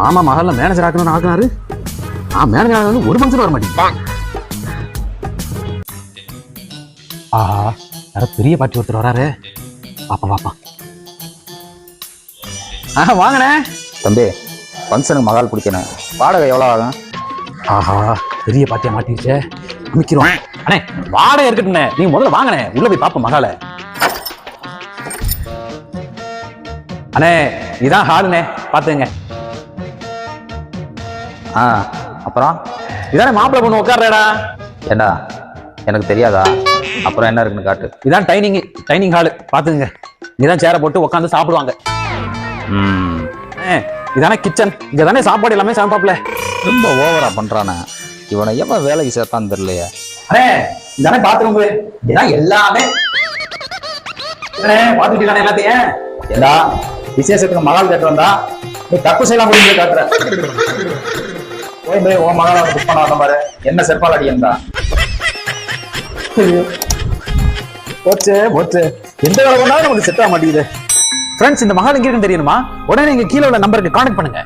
ஆமா மகள்ல மேனேஜர் ஆக்கணும்னு ஆக்குனாரு ஆ மேனேஜர் ஆகணும் ஒரு மனுஷன் வர மாட்டேங்குது. ஆஹா யாரோ பெரிய பாட்டி ஒருத்தர் வராரு. பாப்பா பாப்பா ஆஹா வாங்கண்ணே. தம்பி ஃபங்க்ஷனுக்கு மகால் பிடிக்கணும். வாடகை எவ்வளோ ஆகும்? ஆஹா பெரிய பாட்டியா மாட்டிருச்சே அமைக்கிறோம் அண்ணே வாடகை இருக்கட்டுண்ணே நீங்க முதல்ல வாங்கண்ணே. உள்ள போய் பாப்போம் மகால. அண்ணே இதான் ஹாலுண்ணே பாத்துங்க ஆ அப்புறம்? இதானே மாப்பிள்ளை பொண்ணு உட்கார்றடா. ஏண்டா? எனக்கு தெரியாதா? அப்புறம் என்ன இருக்குன்னு காட்டு. இதான் டைனிங் டைனிங் ஹாலு பாத்துங்க இதான் சேரை போட்டு உட்காந்து சாப்பிடுவாங்க. இதானே கிச்சன் இங்க தானே சாப்பாடு எல்லாமே சமைப்பாப்ல. ரொம்ப ஓவரா பண்றானே. இவனை எவன் வேலைக்கு சேர்த்தான்னு தெரியலையே. அண்ணே இதானே பாத்ரூம் இதான் எல்லாமே. பாத்துக்கிட்டானே எல்லாத்தையும்? ஏண்டா விசேஷத்துக்கு மகால் கேட்டு வந்தா நீ தப்பு செய்யலாம் முடிஞ்சு காட்டுற. போய் போய் உன் மகால புக் பண்ண வந்த மாதிரி என்ன செருப்பால் அடிக்கா போச்சு போச்சு. எந்த வேலை பண்ணாலும் நமக்கு செட் ஆக மாட்டேங்குது. ஃப்ரெண்ட்ஸ் இந்த மகால் எங்க இருக்குன்னு தெரியணுமா? உடனே நீங்க கீழே உள்ள நம்பருக்கு கான்டாக்ட் பண்ணுங்க.